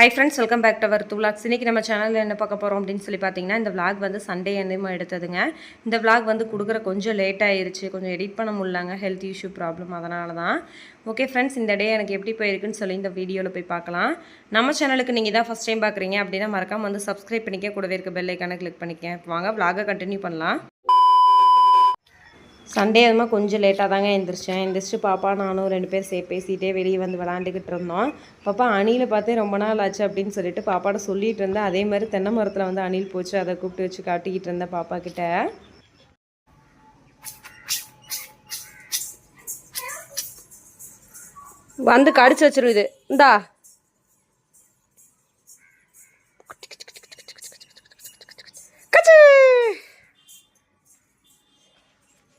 Hi friends welcome back to our two இன்றைக்கி நம்ம சேனலில் என்ன பார்க்க போகிறோம் அப்படின்னு சொல்லி பார்த்தீங்கன்னா இந்த விளாக் வந்து சண்டே என்னமோ எடுத்ததுங்க. இந்த விளாக் வந்து கொடுக்குற கொஞ்சம் லேட் ஆயிருச்சு. கொஞ்சம் எடிட் பண்ண முடியலங்க. ஹெல்த் இஷ்யூ ப்ராப்ளம் அதனால தான் ஓகே ஃப்ரெண்ட்ஸ் இந்த டே எனக்கு எப்படி போயிருக்குன்னு சொல்லி இந்த வீடியோவில் போய் பார்க்கலாம். நம்ம சேனலுக்கு நீங்கள் தான் ஃபஸ்ட் டைம் பார்க்குறீங்க அப்படின்னா மறக்காமல் வந்து சப்ஸ்கிரைப் பண்ணிக்க கூடவே இருக்க பெல்லைக்கான கிளிக் பண்ணிக்க வாங்க விளாகை கண்டினியூ பண்ணலாம். சண்டே அதுமா கொஞ்சம் லேட்டாக தாங்க எழுந்திரிச்சேன் எழுந்திரிச்சு பாப்பா நானும் ரெண்டு பேர் சே பேசிகிட்டே வெளியே வந்து விளாண்டுக்கிட்டு இருந்தோம். பாப்பா அணியில் பார்த்தே ரொம்ப நாள் ஆச்சு அப்படின்னு சொல்லிட்டு பாப்பாட்ட சொல்லிட்டு இருந்தேன். அதே மாதிரி தென்னை மரத்தில் வந்து அணில் போச்சு. அதை கூப்பிட்டு வச்சு காட்டிக்கிட்டு இருந்தேன் பாப்பா கிட்ட. வந்து கடிச்சு வச்சிருது இந்தா.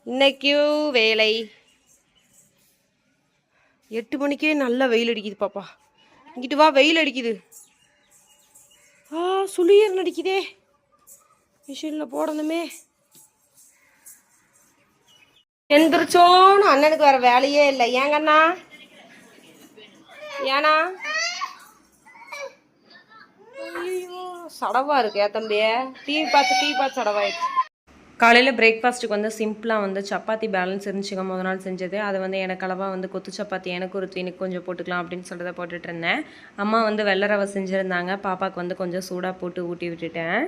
இன்னைக்கும் வேலை. எட்டு மணிக்கே நல்லா வெயில் அடிக்குது பாப்பா. இங்கிட்டு வா வெயில் அடிக்குது. ஆ சுளியர் அடிக்குதே மிஷினில் போடணுமே. எந்திரிச்சோன்னு அண்ணனுக்கு வேற வேலையே இல்லை. ஏங்கண்ணா ஏனா? சடவா இருக்கு ஏன் தம்பியே. டிவி பார்த்து டிவி பார்த்து சடவாயிடுச்சு. காலையில் பிரேக்ஃபாஸ்ட்டுக்கு வந்து சிம்பிளாக வந்து சப்பாத்தி பேலன்ஸ் இருந்துச்சுங்க. முத நாள் செஞ்சது. அதை வந்து எனக்கு அளவாக வந்து கொத்து சப்பாத்தி எனக்கு ஒரு தீனுக்கு கொஞ்சம் போட்டுக்கலாம் அப்படின்னு சொல்லிட்டு போட்டுட்டு இருந்தேன். அம்மா வந்து வெள்ளை ரவை செஞ்சுருந்தாங்க. பாப்பாவுக்கு வந்து கொஞ்சம் சூடாக போட்டு ஊட்டி விட்டுட்டேன்.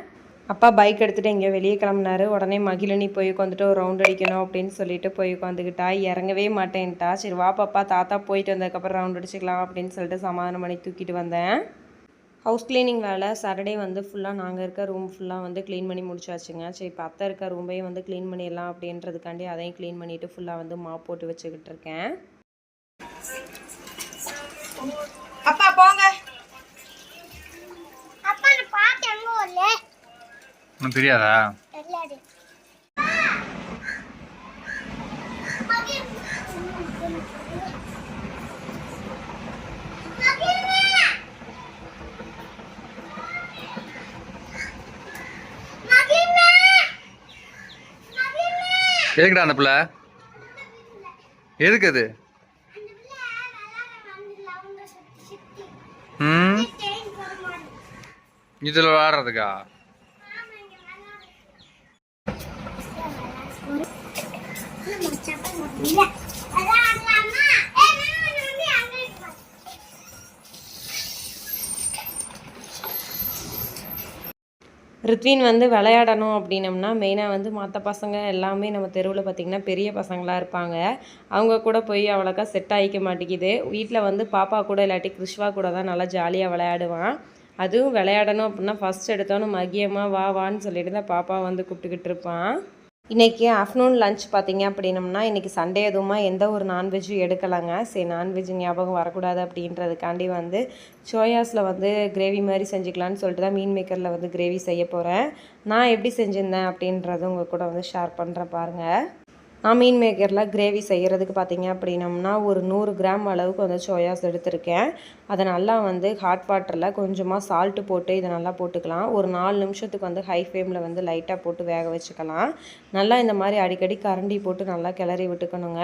அப்பா பைக் எடுத்துகிட்டு எங்கேயோ வெளியே கிளம்புனாரு. உடனே மகிழினி போய் உட்காந்துட்டு ஒரு ரவுண்ட் அடிக்கணும் அப்படின்னு சொல்லிட்டு போய் உட்காந்துக்கிட்டா இறங்கவே மாட்டேன்ட்டா. சரி வா பாப்பா தாத்தா போயிட்டு வந்ததுக்கப்புறம் ரவுண்ட் அடிச்சுக்கலாம் அப்படின்னு சொல்லிட்டு சமாதானம் பண்ணி தூக்கிட்டு வந்தேன். ஹவுஸ் க்ளீனிங் வேலை சாட்டர்டே வந்து ஃபுல்லாக நாங்கள் இருக்க ரூம் ஃபுல்லாக வந்து க்ளீன் பண்ணி முடிச்சாச்சுங்க. சரி இப்போ அத்தை இருக்க ரூமையும் வந்து க்ளீன் பண்ணிடலாம் அப்படின்றதுக்காண்டி அதையும் க்ளீன் பண்ணிவிட்டு ஃபுல்லாக வந்து மாப் போட்டு வச்சுக்கிட்டு இருக்கேன். அப்பா போங்க. அப்பா நான் பாட்டு எங்க வரல. உனக்கு தெரியாதா? தெரியாது. எதுக்குடா அந்த எதுக்கு அது? ம்? இதில் விளாடுறதுக்கா? ரித்வின் வந்து விளையாடணும் அப்படின்னம்னா மெயினாக வந்து மற்ற பசங்க எல்லாமே நம்ம தெருவில் பார்த்திங்கன்னா பெரிய பசங்களாக இருப்பாங்க. அவங்க கூட போய் அவ்வளோக்கா செட் ஆகிக்க மாட்டேங்குது. வீட்டில் வந்து பாப்பா கூட இல்லாட்டி கிருஷ்வா கூட தான் நல்லா ஜாலியாக விளையாடுவான். அதுவும் விளையாடணும் அப்படின்னா ஃபஸ்ட் எடுத்தோன்னு மகியமாக வா வான்னு சொல்லிட்டு தான் பாப்பா வந்து கூப்பிட்டுக்கிட்டு இருப்பான். இன்றைக்கி ஆஃப்டர்நூன் லஞ்ச் பார்த்தீங்க அப்படின்னம்னா இன்றைக்கி சண்டே எதுவுமா எந்த ஒரு நான்வெஜ்ஜும் எடுக்கலைங்க. சரி நான்வெஜ் ஞாபகம் வரக்கூடாது அப்படின்றதுக்காண்டி வந்து சோயாஸில் வந்து கிரேவி மாதிரி செஞ்சுக்கலான்னு சொல்லிட்டு தான் மீன் மேக்கரில் வந்து கிரேவி செய்ய போகிறேன் நான் எப்படி செஞ்சுருந்தேன் அப்படின்றது உங்கள் கூட வந்து ஷேர் பண்ணுறேன் பாருங்கள் மீன் மேக்கரில் கிரேவி செய்கிறதுக்கு பார்த்தீங்க அப்படின்னம்னா ஒரு நூறு கிராம் அளவுக்கு வந்து சோயாஸ் எடுத்திருக்கேன். அதை நல்லா வந்து ஹாட் வாட்டரில் கொஞ்சமாக சால்ட்டு போட்டு இதை நல்லா போட்டுக்கலாம். ஒரு நாலு நிமிஷத்துக்கு வந்து ஹை ஃப்ளேமில் வந்து லைட்டாக போட்டு வேக வச்சுக்கலாம். நல்லா இந்த மாதிரி அடிக்கடி கரண்டி போட்டு நல்லா கிளறி விட்டுக்கணுங்க.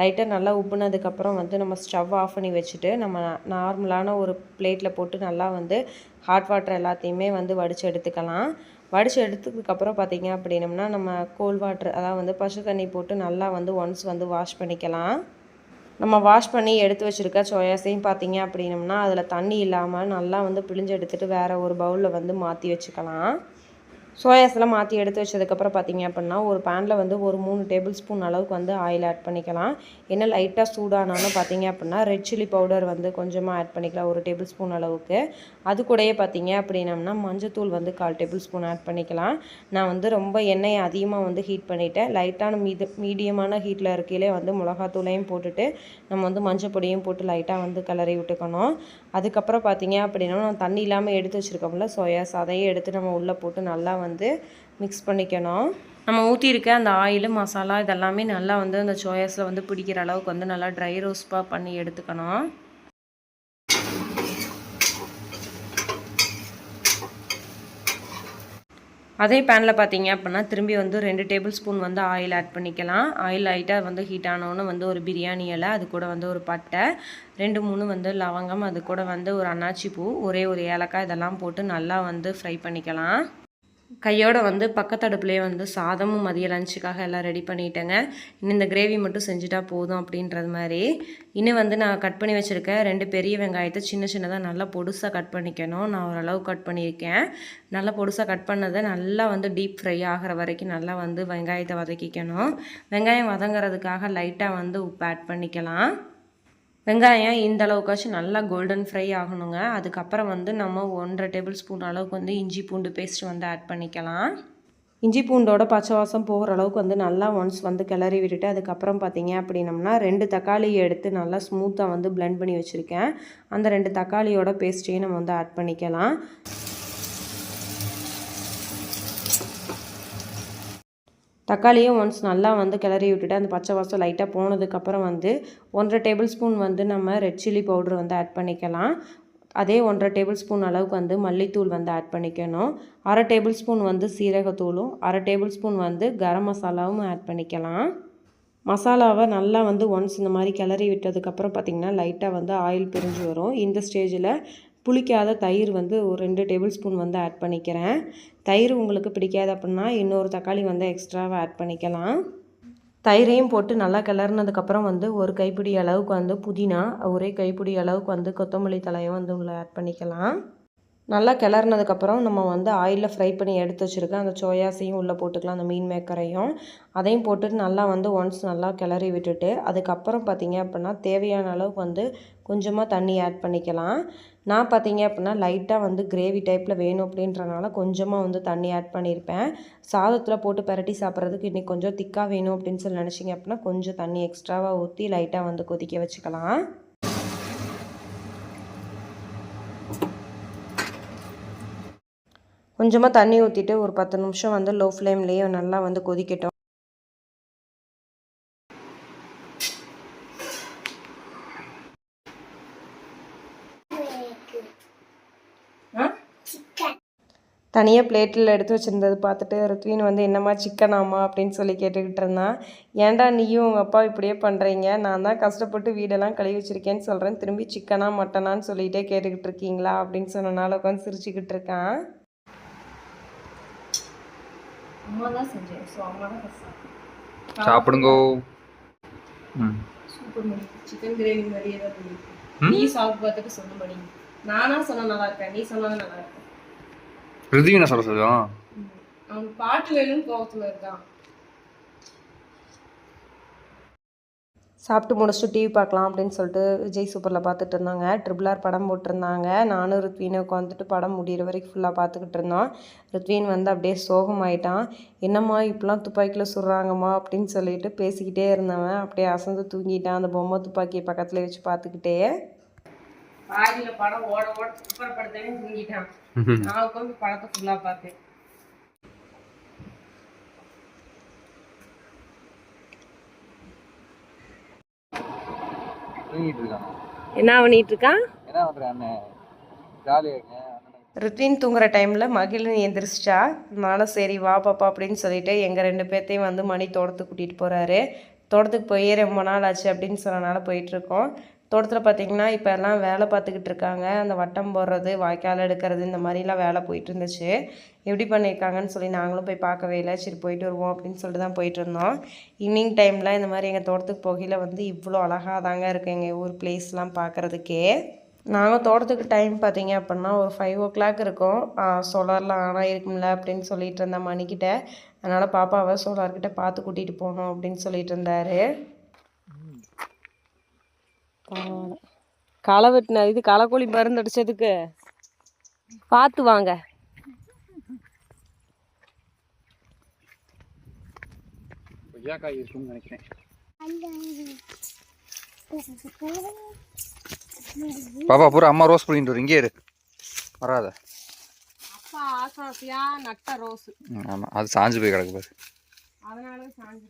லைட்டாக நல்லா உப்புனதுக்கப்புறம் வந்து நம்ம ஸ்டவ் ஆஃப் பண்ணி வச்சுட்டு நம்ம நார்மலான ஒரு பிளேட்டில் போட்டு நல்லா வந்து ஹாட் வாட்டர் எல்லாத்தையுமே வந்து வடித்து எடுத்துக்கலாம். வடித்து எடுத்ததுக்கப்புறம் பார்த்தீங்க அப்படின்னம்னா நம்ம கோல்ட் வாட்டர் அதாவது வந்து பசு தண்ணி போட்டு நல்லா வந்து ஒன்ஸ் வந்து வாஷ் பண்ணிக்கலாம். நம்ம வாஷ் பண்ணி எடுத்து வச்சுருக்க சோயாஸையும் பார்த்தீங்க அப்படின்னம்னா அதில் தண்ணி இல்லாமல் நல்லா வந்து பிழிஞ்சு எடுத்துகிட்டு வேறு ஒரு பவுலில் வந்து மாற்றி வச்சுக்கலாம். சோயாஸ்லாம் மாற்றி எடுத்து வச்சதுக்கப்புறம் பார்த்தீங்க அப்படின்னா ஒரு பேனில் வந்து ஒரு மூணு டேபிள் ஸ்பூன் அளவுக்கு வந்து ஆயில் ஆட் பண்ணிக்கலாம். என்ன லைட்டாக சூடானாலும் பார்த்தீங்க அப்படின்னா ரெட் சில்லி பவுடர் வந்து கொஞ்சமாக ஆட் பண்ணிக்கலாம் ஒரு டேபிள் ஸ்பூன் அளவுக்கு. அது கூடயே பார்த்தீங்க அப்படின்னம்னா மஞ்சத்தூள் வந்து கால் டேபிள் ஸ்பூன் ஆட் பண்ணிக்கலாம். நான் வந்து ரொம்ப எண்ணெயை அதிகமாக வந்து ஹீட் பண்ணிவிட்டேன் லைட்டான மீது மீடியமான ஹீட்டில் இருக்கையிலே வந்து மிளகாத்தூளையும் போட்டுட்டு நம்ம வந்து மஞ்சள் பொடியும் போட்டு லைட்டாக வந்து கிளறி விட்டுக்கணும். அதுக்கப்புறம் பார்த்திங்க அப்படின்னா நான் தண்ணி இல்லாமல் எடுத்து வச்சுருக்கோம்ல சோயாஸ் அதையும் எடுத்து நம்ம உள்ளே போட்டு நல்லா வந்து வந்து மிக்ஸ் பண்ணிக்கணும். நம்ம ஊற்றிருக்க அந்த ஆயில் மசாலா இதெல்லாமே நல்லா வந்து அந்த சோயாஸில் வந்து பிடிக்கிற அளவுக்கு வந்து நல்லா ட்ரை ரோஸ்பாக பண்ணி எடுத்துக்கணும். அதே பேனில் பார்த்தீங்க அப்படின்னா திரும்பி வந்து ரெண்டு டேபிள் ஸ்பூன் வந்து ஆயில் ஆட் பண்ணிக்கலாம். ஆயில் லைட்டாக வந்து ஹீட் ஆனோன்னு வந்து ஒரு பிரியாணி இலை அது கூட வந்து ஒரு பட்டை ரெண்டு மூணு வந்து லவங்கம் அது கூட வந்து ஒரு அன்னாச்சி பூ ஒரே ஒரு ஏலக்காய் இதெல்லாம் போட்டு நல்லா வந்து ஃப்ரை பண்ணிக்கலாம். கையோட வந்து பக்கத்தடுப்புலேயே வந்து சாதமும் மதிய லஞ்சுக்காக எல்லாம் ரெடி பண்ணிட்டேங்க. இன்னும் இந்த கிரேவி மட்டும் செஞ்சுட்டா போதும் அப்படின்றது மாதிரி. இன்னும் வந்து நான் கட் பண்ணி வச்சுருக்க ரெண்டு பெரிய வெங்காயத்தை சின்ன சின்னதாக நல்லா பொடுசாக கட் பண்ணிக்கணும். நான் ஓரளவு கட் பண்ணியிருக்கேன். நல்லா பொடுசாக கட் பண்ணதை நல்லா வந்து டீப் ஃப்ரை ஆகிற வரைக்கும் நல்லா வந்து வெங்காயத்தை வதக்கிக்கணும். வெங்காயம் வதங்குறதுக்காக லைட்டாக வந்து உப்பு ஆட் பண்ணிக்கலாம். வெங்காயம் இந்த அளவுக்காச்சும் நல்லா கோல்டன் ஃப்ரை ஆகணுங்க. அதுக்கப்புறம் வந்து நம்ம ஒன்றரை டேபிள் ஸ்பூன் அளவுக்கு வந்து இஞ்சி பூண்டு பேஸ்ட் வந்து ஆட் பண்ணிக்கலாம். இஞ்சி பூண்டோட பச்சை வாசம் போகிற அளவுக்கு வந்து நல்லா ஒன்ஸ் வந்து கிளறி விட்டுட்டு அதுக்கப்புறம் பார்த்தீங்க அப்படின்னம்னா ரெண்டு தக்காளி எடுத்து நல்லா ஸ்மூத்தாக வந்து பிளெண்ட் பண்ணி வச்சுருக்கேன். அந்த ரெண்டு தக்காளியோட பேஸ்ட்டையும் நம்ம வந்து ஆட் பண்ணிக்கலாம். தக்காளியும் ஒன்ஸ் நல்லா வந்து கிளறி விட்டுட்டு அந்த பச்சை வாசம் லைட்டாக போனதுக்கப்புறம் வந்து ஒன்றரை டேபிள் ஸ்பூன் வந்து நம்ம ரெட் சில்லி பவுடர் வந்து ஆட் பண்ணிக்கலாம். அதே ஒன்றரை டேபிள் ஸ்பூன் அளவுக்கு வந்து மல்லித்தூள் வந்து ஆட் பண்ணிக்கணும். அரை டேபிள் ஸ்பூன் வந்து சீரகத்தூளும் அரை டேபிள் ஸ்பூன் வந்து கரம் மசாலாவும் ஆட் பண்ணிக்கலாம். மசாலாவை நல்லா வந்து ஒன்ஸ் இந்த மாதிரி கிளறி விட்டதுக்கப்புறம் பார்த்திங்கன்னா லைட்டாக வந்து ஆயில் பிரிஞ்சு வரும். இந்த ஸ்டேஜில் புளிக்காத தயிர் வந்து ஒரு ரெண்டு டேபிள் ஸ்பூன் வந்து ஆட் பண்ணிக்கிறேன். தயிர் உங்களுக்கு பிடிக்காது அப்படின்னா இன்னொரு தக்காளி வந்து எக்ஸ்ட்ராவாக ஆட் பண்ணிக்கலாம். தயிரையும் போட்டு நல்லா கிளறினதுக்கப்புறம் வந்து ஒரு கைப்பிடி அளவுக்கு வந்து புதினா ஒரே கைப்பிடி அளவுக்கு வந்து கொத்தமல்லி தலையும் வந்து உள்ள ஆட் பண்ணிக்கலாம். நல்லா கிளறினதுக்கப்புறம் நம்ம வந்து ஆயிலில் ஃப்ரை பண்ணி எடுத்து வச்சுருக்க அந்த சோயாஸையும் உள்ளே போட்டுக்கலாம் அந்த மீன் மேக்கரையும். அதையும் போட்டுட்டு நல்லா வந்து ஒன்ஸ் நல்லா கிளறி விட்டுட்டு அதுக்கப்புறம் பார்த்தீங்க அப்படின்னா தேவையான அளவுக்கு வந்து கொஞ்சமாக தண்ணி ஆட் பண்ணிக்கலாம். நான் பார்த்தீங்க அப்படின்னா லைட்டாக வந்து கிரேவி டைப்பில் வேணும் அப்படின்றனால கொஞ்சமாக வந்து தண்ணி ஆட் பண்ணியிருப்பேன் சாதத்தில் போட்டு பரட்டி சாப்பிட்றதுக்கு இன்றைக்கி கொஞ்சம் திக்காக வேணும் அப்படின்னு சொல்லி நினச்சிங்க அப்படின்னா கொஞ்சம் தண்ணி எக்ஸ்ட்ராவாக ஊற்றி லைட்டாக வந்து கொதிக்க வச்சுக்கலாம். கொஞ்சமாக தண்ணி ஊற்றிட்டு ஒரு பத்து நிமிஷம் வந்து லோ ஃப்ளேம்லேயே நல்லா வந்து கொதிக்கட்டும். தனியாக பிளேட்டில் எடுத்து வச்சுருந்தது பார்த்துட்டு ருத்வின் வந்து என்னம்மா சிக்கனாமா அப்படின்னு சொல்லி கேட்டுக்கிட்டு இருந்தான் ஏன்டா நீயும் உங்கள் அப்பா இப்படியே பண்ணுறீங்க நான் தான் கஷ்டப்பட்டு வீடெல்லாம் கழுவி வச்சுருக்கேன்னு சொல்கிறேன் திரும்பி சிக்கனா மட்டனான்னு சொல்லிகிட்டே கேட்டுக்கிட்டு இருக்கீங்களா? அப்படின்னு சொன்னனால உட்காந்து சிரிச்சுக்கிட்டு இருக்கான். அம்மா தான் செஞ்சேன் ஸோ அம்மா தான் சாப்பிடுங்கோ. ம். Super money. சிக்கன் கிரேவி மாதிரியே தான் பண்ணிருக்கு நீ சாப்பிட்டு பார்த்துட்டு சொல்லு மணி. நானா சொன்னா நல்லா இருக்கேன் நீ சொன்னாலும் நல்லா இருக்கேன் ரிதி என்ன சொல்ல சொல்லுவோம். அவன் பாட்டு வேணும்னு கோவத்தில் இருக்கான் சாப்பிட்டு முடிச்சுட்டு டிவி பார்க்கலாம் அப்படின்னு சொல்லிட்டு விஜய் சூப்பரில் பார்த்துட்டு இருந்தாங்க. ட்ரிபிள் ஆர் படம் போட்டிருந்தாங்க. நானும் ருத்வீனை உட்காந்துட்டு படம் முடியிற வரைக்கும் ஃபுல்லாக பார்த்துக்கிட்டு இருந்தோம். ருத்வீன் வந்து அப்படியே சோகமாயிட்டான். என்னம்மா இப்படிலாம் துப்பாக்கியில் சுடுறாங்கம்மா அப்படின்னு சொல்லிட்டு பேசிக்கிட்டே இருந்தவன். அப்படியே அசந்து தூங்கிட்டான். அந்த பொம்மை துப்பாக்கியை பக்கத்தில் வச்சு பார்த்துக்கிட்டே. படம் ஓட ஓட சூப்பர் படத்தவே தூங்கிட்டான் நான் உட்காந்து படத்தை ஃபுல்லாக பார்த்தேன். என்ன பண்ணிட்டு இருக்கான். ருத்வின் தூங்குற டைமில் மகிழினி எந்திரிச்சிட்டா. அதனால சரி வா பாப்பா அப்படின்னு சொல்லிட்டு எங்கள் ரெண்டு பேர்த்தையும் வந்து மணி தோட்டத்துக்கு கூட்டிகிட்டு போகிறாரு தோட்டத்துக்கு போய் ரொம்ப நாள் ஆச்சு அப்படின்னு சொன்னனால போயிட்டுருக்கோம் தோட்டத்தில் பார்த்தீங்கன்னா இப்போ எல்லாம் வேலை பார்த்துக்கிட்டு இருக்காங்க. அந்த வட்டம் போடுறது வாய்க்கால் எடுக்கிறது இந்த மாதிரிலாம் வேலை போயிட்டு இருந்துச்சு. எப்படி பண்ணியிருக்காங்கன்னு சொல்லி நாங்களும் போய் பார்க்கவே இல்லை. சரி போயிட்டு வருவோம் அப்படின்னு சொல்லிட்டு தான் போயிட்டு இருந்தோம். ஈவினிங் டைமில் இந்த மாதிரி எங்கள் தோட்டத்துக்கு போகையில் வந்து இவ்வளோ அழகாக தாங்க இருக்குது எங்கள் ஊர் பிளேஸ்லாம் பார்க்குறதுக்கே. நாங்கள் தோட்டத்துக்கு டைம் பார்த்தீங்க அப்படின்னா ஒரு ஃபைவ் ஓ கிளாக் இருக்கும் சோலார்லாம் ஆனால் இருக்கும்ல அப்படின்னு சொல்லிட்டு இருந்தேன் மணிக்கிட்ட. அதனால் பாப்பாவை சோலார்கிட்ட பார்த்து கூட்டிகிட்டு போகணும் அப்படின்னு சொல்லிட்டு இருந்தார். களை வெட்டின இது களைக்கோழி மருந்து அடிச்சதுக்கு. பார்த்து வாங்க. கொய்யாக்காய் இருக்கும்னு நினைக்கிறேன். பாப்பா பூரா அம்மா ரோஸ் பிடிங்கிட்டு வரும். இங்கே இரு. வராத. அப்பா ஆசாசியா நட்ட ரோஸ். ம், ஆமா. அது சாஞ்சு போய் கிடக்கு பாரு. அதனால சாஞ்சு.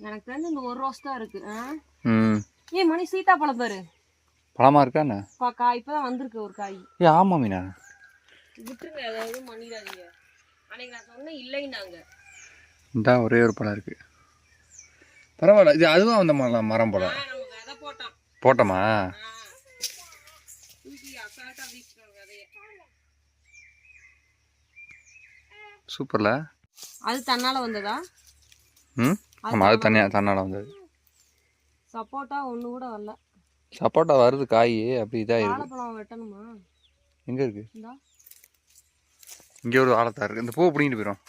எனக்கு தெரிஞ்சு இந்த ஒரு ரோஸ் தான் இருக்கு. ஏய் மணி சீத்தாப்பழம் பாரு. பழமா இருக்கா என்ன? பா காய் இப்பதான் வந்திருக்கு ஒரு காய். ஏ ஆமா மீனா. விட்டுருங்க அதாவது மணிடாதீங்க அன்னைக்கு நான் சொன்னேன் இல்லைன்னாங்க. இந்த ஒரே ஒரு பழம் இருக்கு. பரவாயில்ல இது அதுவும் அந்த மரம் மரம் பழம். போட்டோம். சூப்பர்ல. அது தன்னால வந்ததா? ம்? ஆமாம் அது தனியாக தன்னால் வந்தது. சப்போட்டா ஒண்ணு கூட வரல. சப்போட்டா வருது காய். அப்படி இதாக இருக்கு வாழைப்பழம் வெட்டணுமா? எங்கே இருக்கு? இந்தா. இங்கே ஒரு ஆழத்தா இருக்கு. இந்த பூ பிடிங்கிட்டு போயிடும்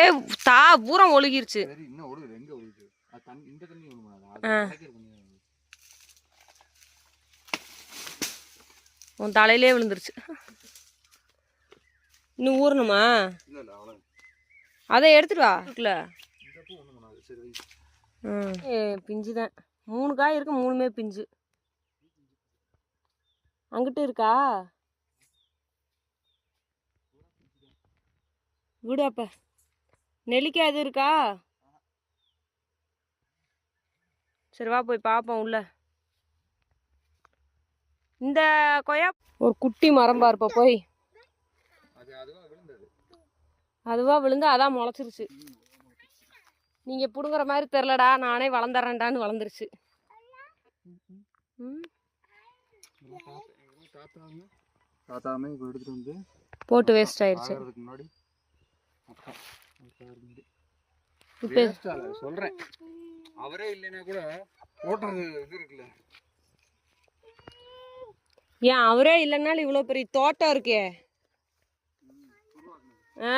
ஏ தா பூரம் ஒழுகிருச்சு. சரி இன்னும் ஒழுகுது. எங்கே ஒழுகுது? அது தண்ணி இந்த தண்ணி உன் தலையிலே விழுந்துருச்சு. இன்னும் ஊறணுமா? அதை எடுத்துட்டு வா. இருக்குல்ல பிஞ்சு தான். மூணு காய் இருக்கு மூணுமே பிஞ்சு. அங்கிட்டு இருக்கா? விடு அப்ப நெல்லிக்காய் எதுவும் இருக்கா? சரி வா போய் பார்ப்போம் உள்ள. இந்த கொய்யா ஒரு குட்டி மரம் பாருப்பா போய். அதுவா விழுந்து அதான் முளைச்சிருச்சு. நீங்க புடுங்குற மாதிரி தெரிலடா நானே வளர்ந்துறேன்டான்னு வளர்ந்துருச்சு போட்டு வேஸ்ட் ஆயிடுச்சு சொல்கிறேன் அவரே இல்லைன்னா கூட போட்டது இது இருக்குல்ல. ஏன் அவரே இல்லைன்னாலும் இவ்வளோ பெரிய தோட்டம் இருக்கே. ஆ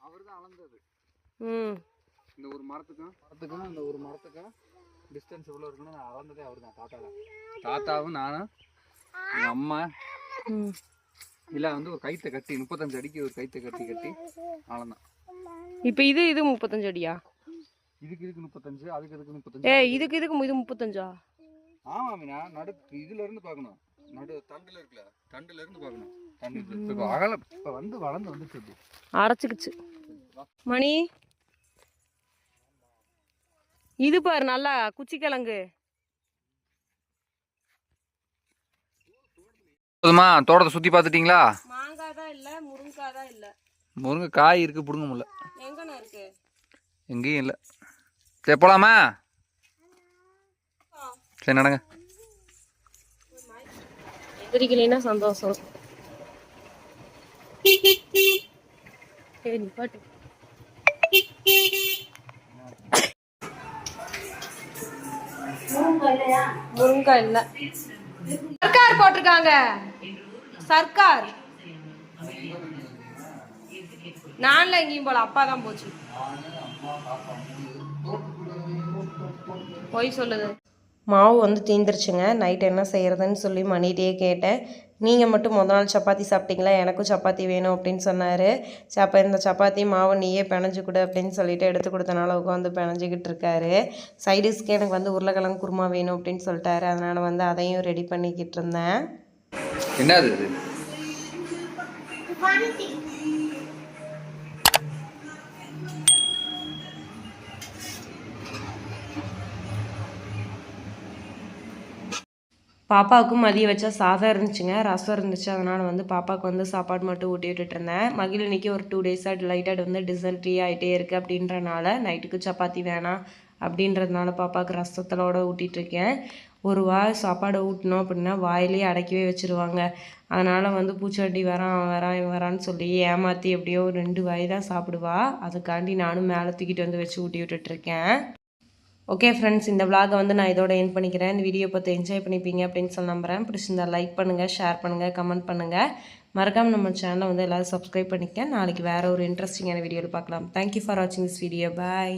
அவர் தான் அளந்தது ம் இந்த ஒரு மரத்துக்கும் மரத்துக்கும் இந்த ஒரு மரத்துக்கும் டிஸ்டன்ஸ் எவ்வளோ இருக்குன்னு நான் அளந்ததே அவர் தான் தாத்தா தான் தாத்தாவும் நானும் எங்கள் அம்மா. இல்லை வந்து ஒரு கைத்தை கட்டி முப்பத்தஞ்சு அடிக்கு ஒரு கைத்தை கட்டி கட்டி அளந்தான் இப்போ இது இது முப்பத்தஞ்சு அடியா? இதுக்கு இதுக்கு முப்பத்தஞ்சு அதுக்கு இதுக்கு ஏ முப்பத்தஞ்சு இதுக்கு இதுக்கு இது முப்பத்தஞ்சா? ஆமா மீனா நடு இதுல இருந்து பார்க்கணும். நடு தண்டுல இருக்குல்ல தண்டுல இருந்து பார்க்கணும். தண்டு இப்போ அகல இப்போ வந்து வளர்ந்து வந்துச்சு இப்படி. அடைச்சிக்கிச்சு மணி? இது பாரு நல்லா குச்சிக்கிழங்கு. போதுமா? தோட்டத்தை சுற்றி பார்த்துட்டீங்களா? மாங்காய் தான் இல்லை முருங்கைக்காய் தான் இல்லை. முருங்கை காய் இருக்கு பிடுங்க முடியல. எங்கண்ணா இருக்கு? எங்கேயும் இல்லை. சரி போலாமா? சரி நடங்க. எதிரிக்கலைன்னா சந்தோஷம். ஏய் நிப்பாட்டு முருங்காய் இல்ல சர்க்கார் போட்டிருக்காங்க. சர்க்கார். நான்ல எங்கேயும் போல அப்பா தான் போச்சு. பொய் சொல்லுது. மாவு வந்து தீந்துருச்சுங்க. நைட் என்ன செய்கிறதுன்னு சொல்லி மணிகிட்டே கேட்டேன். நீங்கள் மட்டும் முத நாள் சப்பாத்தி சாப்பிட்டீங்களா? எனக்கும் சப்பாத்தி வேணும் அப்படின்னு சொன்னார். சப்பா இந்த சப்பாத்தி மாவு நீயே பிணைஞ்சு கொடு அப்படின்னு சொல்லிட்டு எடுத்து கொடுத்தனால உட்காந்து பிணைஞ்சிக்கிட்டு இருக்காரு. சைடிஷ்க்கு எனக்கு வந்து உருளைக்கிழங்கு குருமா வேணும் அப்படின்னு சொல்லிட்டாரு. அதனால் வந்து அதையும் ரெடி பண்ணிக்கிட்டு இருந்தேன். என்னது பாப்பாவுக்கும் மதியம் வச்சா சாதம் இருந்துச்சுங்க ரசம் இருந்துச்சு. அதனால் வந்து பாப்பாவுக்கு வந்து சாப்பாடு மட்டும் ஊட்டி விட்டுட்டு இருந்தேன். மகிழினிக்கு ஒரு டூ டேஸாக லைட்டாக வந்து டிசன்ட்ரி ஆகிட்டே இருக்குது அப்படின்றனால நைட்டுக்கு சப்பாத்தி வேணாம் அப்படின்றதுனால பாப்பாவுக்கு ரசத்தலோடு ஊட்டிகிட்ருக்கேன் இருக்கேன். ஒரு வாய் சாப்பாடு ஊட்டினோம் அப்படின்னா வாயிலே அடக்கவே வச்சுருவாங்க. அதனால் வந்து பூச்சாண்டி வரான் அவன் வரான் இவன் வரான்னு சொல்லி ஏமாற்றி எப்படியோ ஒரு ரெண்டு வாய் தான் சாப்பிடுவா. அதுக்காண்டி நானும் மேலே தூக்கிட்டு வந்து வச்சு ஊட்டி விட்டுட்ருக்கேன் ஓகே ஃப்ரெண்ட்ஸ் இந்த vlog-அ வந்து நான் இதோட என் பண்ணிக்கிறேன். இந்த வீடியோ பார்த்து என்ஜாய் பண்ணிப்பீங்க அப்படின்னு சொல்லி நம்புகிறேன் பிடிச்சிருந்தா லைக் பண்ணுங்கள் ஷேர் பண்ணுங்கள் கமெண்ட் பண்ணுங்கள் மறக்காமல் நம்ம சேனலை வந்து எல்லோரும் சப்ஸ்கிரைப் பண்ணிக்க. நாளைக்கு வேறு ஒரு இன்ட்ரெஸ்டிங்கான வீடியோவில் பார்க்கலாம். தேங்க்யூ ஃபார் வாட்சிங் திஸ் வீடியோ பாய்